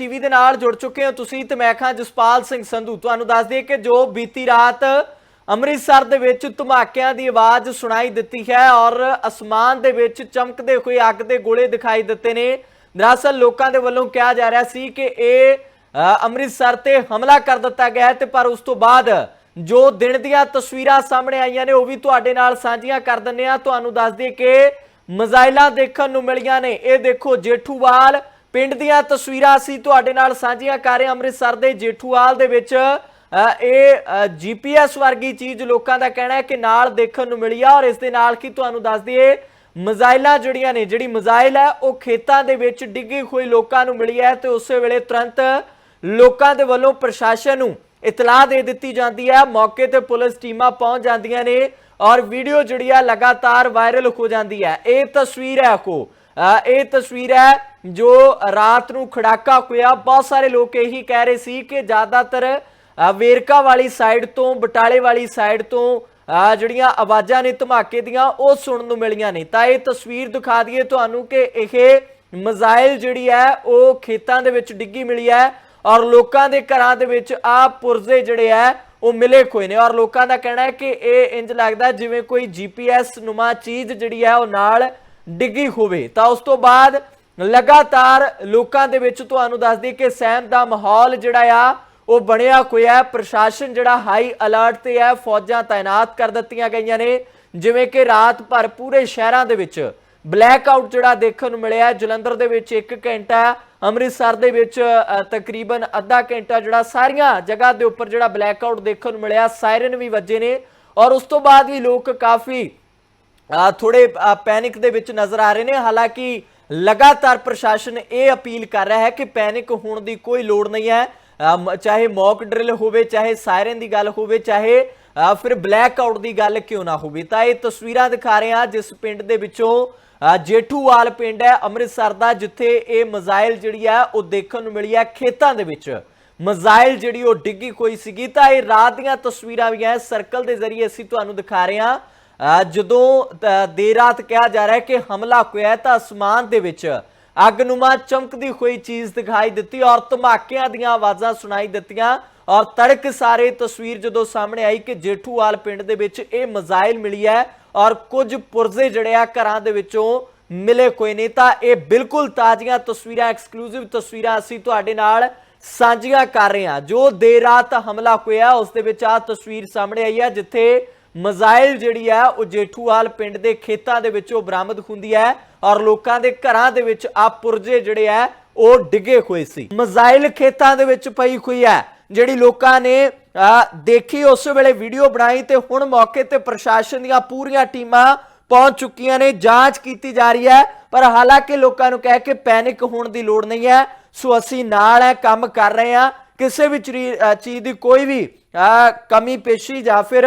TV ਦੇ ਨਾਲ ਜੁੜ ਚੁੱਕੇ ਹੋ ਤੁਸੀਂ ਤੇ ਮੈਂ ਖਾਂ ਜਸਪਾਲ ਸਿੰਘ ਸੰਧੂ। ਤੁਹਾਨੂੰ ਦੱਸ ਦਈਏ ਕਿ ਜੋ ਬੀਤੀ ਰਾਤ ਅੰਮ੍ਰਿਤਸਰ ਦੇ ਵਿੱਚ ਧਮਾਕਿਆਂ ਦੀ ਆਵਾਜ਼ ਸੁਣਾਈ ਦਿੱਤੀ ਹੈ ਔਰ ਅਸਮਾਨ ਦੇ ਵਿੱਚ ਚਮਕਦੇ ਹੋਏ ਅੱਗ ਦੇ ਗੋਲੇ ਦਿਖਾਈ ਦਿੱਤੇ ਨੇ। ਦਰਅਸਲ ਲੋਕਾਂ ਦੇ ਵੱਲੋਂ ਕਿਹਾ ਜਾ ਰਿਹਾ ਸੀ ਕਿ ਇਹ ਅੰਮ੍ਰਿਤਸਰ ਤੇ ਹਮਲਾ ਕਰ ਦਿੱਤਾ ਗਿਆ ਹੈ ਤੇ ਪਰ ਉਸ ਤੋਂ ਬਾਅਦ ਜੋ ਦਿਨ ਦੀਆਂ ਤਸਵੀਰਾਂ ਸਾਹਮਣੇ ਆਈਆਂ ਨੇ ਉਹ ਵੀ ਤੁਹਾਡੇ ਨਾਲ ਸਾਂਝੀਆਂ ਕਰ ਦਿੰਨੇ ਆ ਤੁਹਾਨੂੰ ਦੱਸ ਦਈਏ ਕਿ ਮਜ਼ਾਇਲਾਂ ਦੇਖਣ ਨੂੰ ਮਿਲੀਆਂ ਨੇ। ਇਹ ਦੇਖੋ ਜੇਠੂਵਾਲ ਪਿੰਡ ਦੀਆਂ ਤਸਵੀਰਾਂ ਅਸੀਂ ਤੁਹਾਡੇ ਨਾਲ ਸਾਂਝੀਆਂ ਕਰ ਰਹੇ ਅੰਮ੍ਰਿਤਸਰ ਦੇ ਜੇਠੂਵਾਲ ਦੇ ਵਿੱਚ। ਅ, ਇਹ ਜੀਪੀਐਸ ਵਰਗੀ ਚੀਜ਼ ਲੋਕਾਂ ਦਾ ਕਹਿਣਾ ਹੈ ਕਿ ਨਾਲ ਦੇਖਣ ਨੂੰ ਮਿਲੀ ਆ ਔਰ ਇਸ ਦੇ ਨਾਲ ਕੀ ਤੁਹਾਨੂੰ ਦੱਸ ਦਈਏ ਮਜ਼ਾਇਲਾਂ ਜਿਹੜੀਆਂ ਨੇ ਜਿਹੜੀ ਮਜ਼ਾਇਲ ਹੈ ਉਹ ਖੇਤਾਂ ਦੇ ਵਿੱਚ ਡਿੱਗੀ ਹੋਈ ਲੋਕਾਂ ਨੂੰ ਮਿਲੀ ਹੈ ਤੇ ਉਸੇ ਵੇਲੇ ਤੁਰੰਤ ਲੋਕਾਂ ਦੇ ਵੱਲੋਂ ਪ੍ਰਸ਼ਾਸਨ ਨੂੰ ਇਤਲਾਹ ਦੇ ਦਿੱਤੀ ਜਾਂਦੀ ਹੈ। ਮੌਕੇ ਤੇ ਪੁਲਿਸ ਟੀਮਾਂ ਪਹੁੰਚ ਜਾਂਦੀਆਂ ਨੇ ਔਰ ਵੀਡੀਓ ਜਿਹੜੀ ਆ ਲਗਾਤਾਰ ਵਾਇਰਲ ਹੋ ਜਾਂਦੀ ਹੈ। ਇਹ ਤਸਵੀਰ ਹੈ ਕੋ ਇਹ ਤਸਵੀਰ ਹੈ ਜੋ ਰਾਤ ਨੂੰ ਖੜਾਕਾ ਹੋਇਆ, ਬਹੁਤ ਸਾਰੇ ਲੋਕ ਇਹੀ ਕਹਿ ਰਹੇ ਸੀ ਕਿ ਜ਼ਿਆਦਾਤਰ ਵੇਰਕਾ ਵਾਲੀ ਸਾਈਡ ਤੋਂ, ਬਟਾਲੇ ਵਾਲੀ ਸਾਈਡ ਤੋਂ ਜਿਹੜੀਆਂ ਆਵਾਜ਼ਾਂ ਨੇ ਧਮਾਕੇ ਦੀਆਂ, ਉਹ ਸੁਣਨ ਨੂੰ ਮਿਲੀਆਂ ਨੇ। ਤਾਂ ਇਹ ਤਸਵੀਰ ਦਿਖਾ ਦਈਏ ਤੁਹਾਨੂੰ ਕਿ ਇਹ ਮਜ਼ਾਇਲ ਜਿਹੜੀ ਹੈ, ਉਹ ਖੇਤਾਂ ਦੇ ਵਿੱਚ ਡਿੱਗੀ ਮਿਲੀ ਹੈ ਔਰ ਲੋਕਾਂ ਦੇ ਘਰਾਂ ਦੇ ਵਿੱਚ ਆ ਪੁਰਜ਼ੇ ਜਿਹੜੇ ਆ ਉਹ ਮਿਲੇ ਹੋਏ ਨੇ ਔਰ ਲੋਕਾਂ ਦਾ ਕਹਿਣਾ ਹੈ ਕਿ ਇਹ ਇੰਜ ਲੱਗਦਾ ਜਿਵੇਂ ਕੋਈ ਜੀਪੀਐਸ ਨੁਮਾ ਚੀਜ਼ ਜਿਹੜੀ ਹੈ, ਉਹ ਨਾਲ ਡਿੱਗੀ ਹੋਵੇ। ਤਾਂ ਉਸ ਤੋਂ ਬਾਅਦ ਲਗਾਤਾਰ ਲੋਕਾਂ ਦੇ ਵਿੱਚ ਤੁਹਾਨੂੰ ਦੱਸ ਦਈਏ ਕਿ ਸਹਿਮ ਦਾ ਮਾਹੌਲ ਜਿਹੜਾ ਆ ਉਹ ਬਣਿਆ ਹੋਇਆ ਹੈ। ਪ੍ਰਸ਼ਾਸਨ ਜਿਹੜਾ ਹਾਈ ਅਲਰਟ ਤੇ ਹੈ ਫੌਜਾਂ ਤਾਇਨਾਤ ਕਰ ਦਿੱਤੀਆਂ ਗਈਆਂ ਨੇ। ਜਿਵੇਂ ਕਿ ਰਾਤ ਭਰ ਪੂਰੇ ਸ਼ਹਿਰਾਂ ਦੇ ਵਿੱਚ ਬਲੈਕ ਆਊਟ ਜਿਹੜਾ ਦੇਖਣ ਨੂੰ ਮਿਲਿਆ ਜਲੰਧਰ ਦੇ ਵਿੱਚ 1 ਘੰਟਾ ਅੰਮ੍ਰਿਤਸਰ ਦੇ ਵਿੱਚ ਤਕਰੀਬਨ ਅੱਧਾ ਘੰਟਾ ਜਿਹੜਾ ਸਾਰੀਆਂ ਜਗ੍ਹਾ ਦੇ ਉੱਪਰ ਜਿਹੜਾ ਬਲੈਕ ਆਊਟ ਦੇਖਣ ਨੂੰ ਮਿਲਿਆ। ਸਾਇਰਨ ਵੀ ਵੱਜੇ ਨੇ ਔਰ ਉਸ ਤੋਂ ਬਾਅਦ ਵੀ ਲੋਕ ਕਾਫੀ ਅ, ਥੋੜੇ ਪੈਨਿਕ ਦੇ ਵਿੱਚ ਨਜ਼ਰ ਆ ਰਹੇ ਨੇ। ਹਾਲਾਂਕਿ ਲਗਾਤਾਰ ਪ੍ਰਸ਼ਾਸਨ ਇਹ ਅਪੀਲ ਕਰ ਰਿਹਾ ਹੈ ਕਿ ਪੈਨਿਕ ਹੋਣ ਦੀ ਕੋਈ ਲੋੜ ਨਹੀਂ ਹੈ। ਚਾਹੇ ਮੌਕ ਡਰਿਲ ਹੋਵੇ, ਚਾਹੇ ਸਾਇਰਨ ਦੀ ਗੱਲ ਹੋਵੇ, ਚਾਹੇ ਫਿਰ ਬਲੈਕ ਆਊਟ ਦੀ ਗੱਲ ਕਿਉਂ ਨਾ ਹੋਵੇ। ਤਾਂ ਇਹ ਤਸਵੀਰਾਂ ਦਿਖਾ ਰਹੇ ਹਾਂ ਜਿਸ ਪਿੰਡ ਦੇ ਵਿੱਚੋਂ ਜੇਠੂਵਾਲ ਪਿੰਡ ਹੈ ਅੰਮ੍ਰਿਤਸਰ ਦਾ, ਜਿੱਥੇ ਇਹ ਮਜ਼ਾਇਲ ਜਿਹੜੀ ਹੈ ਉਹ ਦੇਖਣ ਨੂੰ ਮਿਲੀ ਹੈ ਖੇਤਾਂ ਦੇ ਵਿੱਚ। ਮਜ਼ਾਇਲ ਜਿਹੜੀ ਉਹ ਡਿੱਗੀ ਹੋਈ ਸੀਗੀ। ਤਾਂ ਇਹ ਰਾਤ ਦੀਆਂ ਤਸਵੀਰਾਂ ਵੀ ਹੈ। ਸਰਕਲ ਦੇ ਜ਼ਰੀਏ ਅਸੀਂ ਤੁਹਾਨੂੰ ਦਿਖਾ ਰਹੇ ਹਾਂ। ਜਦੋਂ ਅ, ਦੇਰ ਰਾਤ ਕਿਹਾ ਜਾ ਰਿਹਾ ਹੈ ਕਿ ਹਮਲਾ ਹੋਇਆ ਤਾਂ ਅਸਮਾਨ ਦੇ ਵਿੱਚ ਅਗਨੁਮਾ ਚਮਕਦੀ ਹੋਈ ਚੀਜ਼ ਦਿਖਾਈ ਦਿੱਤੀ ਔਰ ਧਮਾਕਿਆਂ ਦੀਆਂ ਆਵਾਜ਼ਾਂ ਸੁਣਾਈ ਦਿੱਤੀਆਂ ਔਰ ਤੜਕ ਸਾਰੇ ਤਸਵੀਰ ਜਦੋਂ ਸਾਹਮਣੇ ਆਈ ਕਿ ਜੇਠੂਵਾਲ ਪਿੰਡ ਦੇ ਵਿੱਚ ਇਹ ਮਜ਼ਾਇਲ ਮਿਲੀ ਹੈ ਔਰ ਕੁਝ ਪੁਰਜ਼ੇ ਜਿਹੜੇ ਆ ਘਰਾਂ ਦੇ ਵਿੱਚੋਂ ਮਿਲੇ ਕੋਈ ਨਹੀਂ ਤਾਂ ਇਹ ਬਿਲਕੁਲ ਤਾਜ਼ੀਆਂ ਤਸਵੀਰਾਂ ਐਕਸਕਲੂਸਿਵ ਤਸਵੀਰਾਂ ਅਸੀਂ ਤੁਹਾਡੇ ਨਾਲ ਸਾਂਝੀਆਂ ਕਰ ਰਹੇ ਹਾਂ। ਜੋ ਦੇਰ ਰਾਤ ਹਮਲਾ ਹੋਇਆ ਉਸ ਦੇ ਵਿੱਚ ਆ ਤਸਵੀਰ ਸਾਹਮਣੇ ਆਈ ਹੈ ਜਿੱਥੇ ਮਜ਼ਾਇਲ ਜਿਹੜੀ ਹੈ ਉਹ ਜੇਠੂਵਾਲ ਪਿੰਡ ਦੇ ਖੇਤਾਂ ਦੇ ਵਿੱਚੋਂ ਬਰਾਮਦ ਹੁੰਦੀ ਹੈ ਔਰ ਲੋਕਾਂ ਦੇ ਘਰਾਂ ਦੇ ਵਿੱਚ ਆ ਪੁਰਜੇ ਜਿਹੜੇ ਆ ਉਹ ਡਿੱਗੇ ਹੋਏ ਸੀ। ਮਜ਼ਾਇਲ ਖੇਤਾਂ ਦੇ ਵਿੱਚ ਪਈ ਹੋਈ ਹੈ ਜਿਹੜੀ ਲੋਕਾਂ ਨੇ ਦੇਖੀ ਉਸ ਵੇਲੇ ਵੀਡੀਓ ਬਣਾਈ ਤੇ ਹੁਣ ਮੌਕੇ ਤੇ ਪ੍ਰਸ਼ਾਸਨ ਦੀਆਂ ਪੂਰੀਆਂ ਟੀਮਾਂ ਪਹੁੰਚ ਚੁੱਕੀਆਂ ਨੇ ਜਾਂਚ ਕੀਤੀ ਜਾ ਰਹੀ ਹੈ ਪਰ ਹਾਲਾਂਕਿ ਲੋਕਾਂ ਨੂੰ ਕਹਿ ਕੇ ਪੈਨਿਕ ਹੋਣ ਦੀ ਲੋੜ ਨਹੀਂ ਹੈ। ਸੋ ਅਸੀਂ ਨਾਲ ਹੈ ਕੰਮ ਕਰ ਰਹੇ ਹਾਂ। ਕਿਸੇ ਵੀ ਚਰੀ- ਅਹ ਚੀਜ਼ ਦੀ ਕੋਈ ਵੀ ਅਹ, ਕਮੀ ਪੇਸ਼ੀ ਜਾਂ ਫਿਰ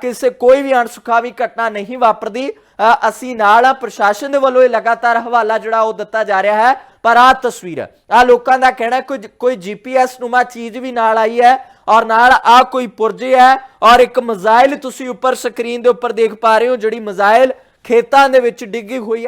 ਕਿਸੇ ਕੋਈ ਵੀ ਅਣਸੁਖਾਵੀ ਘਟਨਾ ਨਹੀਂ ਵਾਪਰਦੀ। ਅਸੀਂ ਨਾਲ ਆ, ਪ੍ਰਸ਼ਾਸਨ ਦੇ ਵੱਲੋਂ ਇਹ ਲਗਾਤਾਰ ਹਵਾਲਾ ਜਿਹੜਾ ਉਹ ਦਿੱਤਾ ਜਾ ਰਿਹਾ ਹੈ, ਪਰ ਆ ਤਸਵੀਰ ਆ ਲੋਕਾਂ ਦਾ ਕਹਿਣਾ ਹੈ ਕੋਈ ਕੋਈ ਜੀਪੀਐਸ ਨੁਮਾ ਚੀਜ਼ ਵੀ ਨਾਲ ਆਈ ਹੈ ਔਰ ਨਾਲ ਆ ਕੋਈ ਪੁਰਜੇ ਹੈ ਔਰ ਇੱਕ ਮਜ਼ਾਇਲ ਤੁਸੀਂ ਉੱਪਰ ਸਕਰੀਨ ਦੇ ਉੱਪਰ ਦੇਖ ਪਾ ਰਹੇ ਹੋ, ਜਿਹੜੀ ਮਜ਼ਾਇਲ ਖੇਤਾਂ ਦੇ ਵਿੱਚ ਡਿੱਗੀ ਹੋਈ ਹੈ।